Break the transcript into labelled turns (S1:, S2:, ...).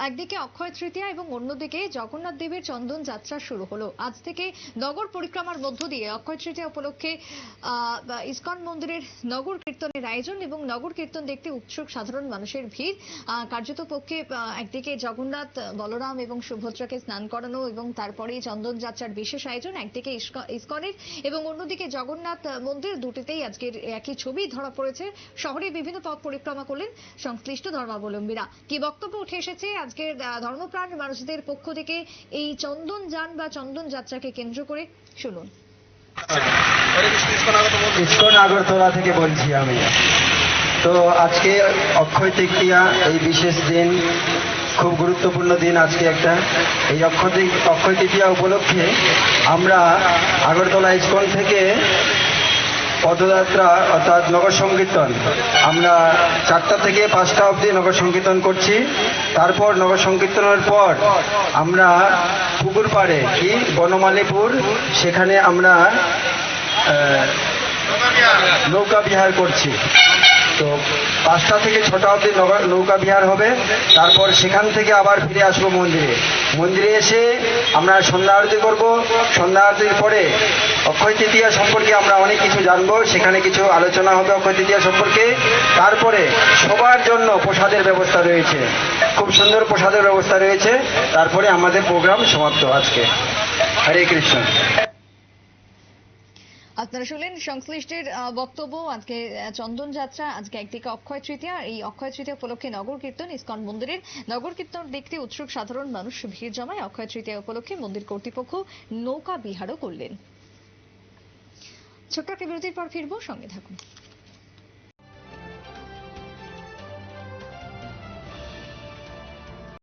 S1: একদিকে অক্ষয় তৃতীয়া এবং অন্যদিকে জগন্নাথ দেবের চন্দন যাত্রা শুরু হলো। আজ থেকে নগর পরিক্রমার মধ্য দিয়ে অক্ষয় তৃতীয়া উপলক্ষে ইসকন মন্দিরের নগর কীর্তনের আয়োজন এবং নগর কীর্তন দেখতে উৎসুক সাধারণ মানুষের ভিড়। কার্যত পক্ষে একদিকে জগন্নাথ, বলরাম এবং সুভদ্রাকে স্নান করানো এবং তারপরে চন্দন যাত্রার বিশেষ আয়োজন, একদিকে ইস্ক- ইসকনের এবং অন্যদিকে জগন্নাথ মন্দির দুটিতেই আজকের একই ছবি ধরা পড়েছে। শহরে বিভিন্ন পথ পরিক্রমা করলেন সংশ্লিষ্ট ধর্মাবলম্বীরা। কি বক্তব্য উঠে এসেছে আজকের ধর্মপ্রাণ মানুষদের পক্ষ থেকে এই চন্দন যান বা চন্দন যাত্রাকে কেন্দ্র করে শুনুন।
S2: ইস্কন
S3: আগরতলা থেকে বলছি আমি তো আজকে অক্ষয় তৃতীয়া, এই বিশেষ দিন, খুব গুরুত্বপূর্ণ দিন আজকে একটা এই অক্ষয় অক্ষয় তৃতীয়া উপলক্ষে আমরা আগরতলা ইস্কন থেকে পদযাত্রা, অর্থাৎ নগর সংকীর্তন। আমরা চারটা থেকে পাঁচটা অবধি নগর সংকীর্তন করছি। তারপর নগর সংকীর্তনের পর আমরা পুকুর পাড়ে, কি? বনমালীপুর, সেখানে আমরা নৌকা বিহার করছি। তো পাঁচটা থেকে ছটা অবধি নৌকা বিহার হবে। তারপর সেখান থেকে আবার ফিরে আসব মন্দিরে। মন্দিরে এসে আমরা সন্ধ্যা আরতি করব। সন্ধ্যা আরতির পরে অক্ষয় তৃতীয়া সম্পর্কে আমরা অনেক জানব, সেখানে কিছু আলোচনা হবে অক্ষয় তৃতীয়া সম্পর্কে। তারপরে সবার জন্য প্রসাদের ব্যবস্থা রয়েছে। খুব সুন্দর প্রসাদের ব্যবস্থা রয়েছে। তারপরে আমাদের প্রোগ্রাম সমাপ্ত আজকে। হরে কৃষ্ণ।
S1: আপনারা শুনলেন সংশ্লিষ্টের বক্তব্য। আজকে চন্দন যাত্রা, আজকে একদিকে অক্ষয় তৃতীয়া। এই অক্ষয় তৃতীয়া উপলক্ষে নগর কীর্তন, ইসকন মন্দিরের নগর কীর্তন দেখতে উৎসুক সাধারণ মানুষ, ভিড় জমায় অক্ষয় তৃতীয়া উপলক্ষে মন্দির কর্তৃপক্ষ নৌকা বিহারও করলেন। ছোট্ট একটা বিরতির পর ফিরবো সঙ্গে থাকুন।